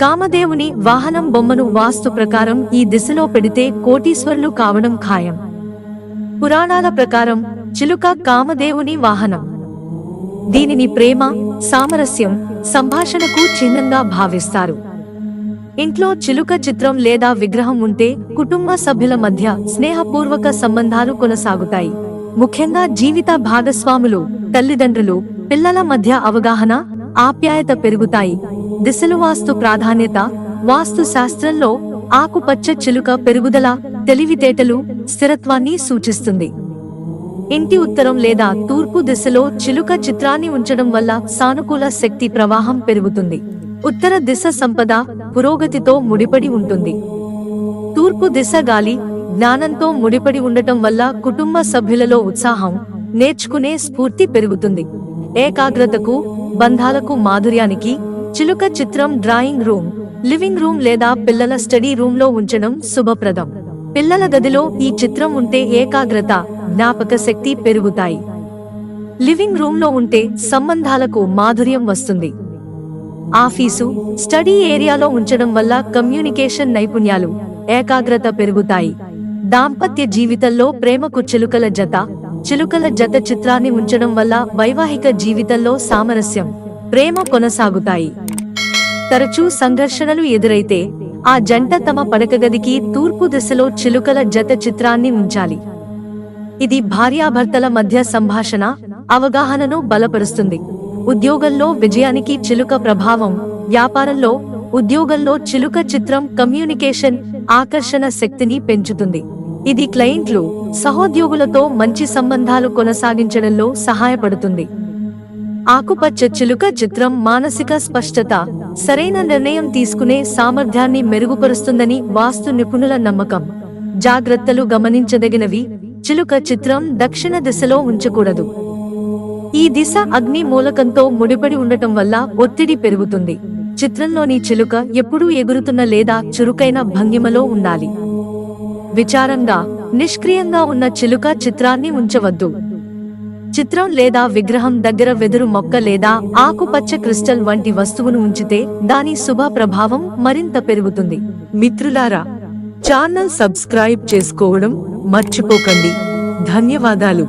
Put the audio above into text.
కామదేవుని వాహనం బొమ్మను వాస్తు ప్రకారం ఈ దిశలో పెడితే కోటీశ్వర్లు కావడం ఖాయం. పురాణాల ప్రకారం చిలుక కామదేవుని వాహనం. దీనిని ప్రేమ సామరస్యం సంభాషణకు చిహ్నంగా భావిస్తారు. ఇంట్లో చిలుక చిత్రం లేదా విగ్రహం ఉంటే కుటుంబ సభ్యుల మధ్య స్నేహపూర్వక సంబంధాలు కొనసాగుతాయి. ముఖ్యంగా జీవిత భాగస్వాములు తల్లిదండ్రులు పిల్లల మధ్య అవగాహన ఆప్యాయత పెరుగుతాయి. దిశలు వాస్తు ప్రాధాన్యత వాస్తు శాస్త్రంలో ఆకుపచ్చ చిలుక పెరుగుదల తెలివితేటలు స్థిరత్వాన్ని సూచిస్తుంది. ఇంటి ఉత్తరం లేదా తూర్పు దిశలో చిలుక చిత్రాన్ని ఉంచడం వల్ల సానుకూల శక్తి ప్రవాహం పెరుగుతుంది. ఉత్తర దిశ సంపద పురోగతితో ముడిపడి ఉంటుంది. తూర్పు దిశ గాలి జ్ఞానంతో ముడిపడి ఉండటం వల్ల కుటుంబ సభ్యులలో ఉత్సాహం నేర్చుకునే స్ఫూర్తి పెరుగుతుంది. ఏకాగ్రతకు బంధాలకు మాధుర్యానికి చిలుక చిత్రం డ్రాయింగ్ రూమ్ లివింగ్ రూమ్ లేదా పిల్లల స్టడీ రూమ్లో ఉంచడం శుభప్రదం. పిల్లల గదిలో ఈ చిత్రం ఉంటే ఏకాగ్రత జ్ఞాపక శక్తి పెరుగుతాయి. లివింగ్ రూమ్లో ఉంటే సంబంధాలకు మాధుర్యం వస్తుంది. ఆఫీసు స్టడీ ఏరియాలో ఉంచడం వల్ల కమ్యూనికేషన్ నైపుణ్యాలు ఏకాగ్రత పెరుగుతాయి. దాంపత్య జీవితంలో ప్రేమకు చిలుకల జత చిలుకల జత చిత్రాన్ని ఉంచడం వల్ల వైవాహిక జీవితంలో సామరస్యం. ప్రేమ కొనసాగుతాయి. తరచూ సంఘర్షణలు ఎదురైతే ఆ జంట తమ పడకగదికి తూర్పు దిశలో చిలుకల జత చిత్రాన్ని ఉంచాలి. ఇది భార్యాభర్తల మధ్య సంభాషణ అవగాహనను బలపరుస్తుంది. ఉద్యోగంలో విజయానికి చిలుక ప్రభావం వ్యాపారంలో ఉద్యోగంలో చిలుక చిత్రం కమ్యూనికేషన్ ఆకర్షణ శక్తిని పెంచుతుంది. ఇది క్లయింట్లు సహోద్యోగులతో మంచి సంబంధాలు కొనసాగించడంలో సహాయపడుతుంది. ఆకుపచ్చ చిలుక చిత్రం మానసిక స్పష్టత సరైన నిర్ణయం తీసుకునే సామర్థ్యాన్ని మెరుగుపరుస్తుందని వాస్తు నిపుణుల నమ్మకం. జాగ్రత్తలు గమనించదగినవి. చిలుక చిత్రం దక్షిణ దిశలో ఉంచకూడదు. ఈ దిశ అగ్ని మూలకంతో ముడిపడి ఉండటం వల్ల ఒత్తిడి పెరుగుతుంది. చిత్రంలోని చిలుక ఎప్పుడూ ఎగురుతున్న లేదా చురుకైన భంగిమలో ఉండాలి. విచారంగా నిష్క్రియంగా ఉన్న చిలుక చిత్రాన్ని ఉంచవద్దు. చిత్రం లేదా విగ్రహం దగ్గర వెదురు మొక్క లేదా ఆకుపచ్చ క్రిస్టల్ వంటి వస్తువును ఉంచితే దాని శుభ ప్రభావం మరింత పెరుగుతుంది. మిత్రులారా ఛానల్ సబ్స్క్రైబ్ చేసుకోవడం మర్చిపోకండి. ధన్యవాదాలు.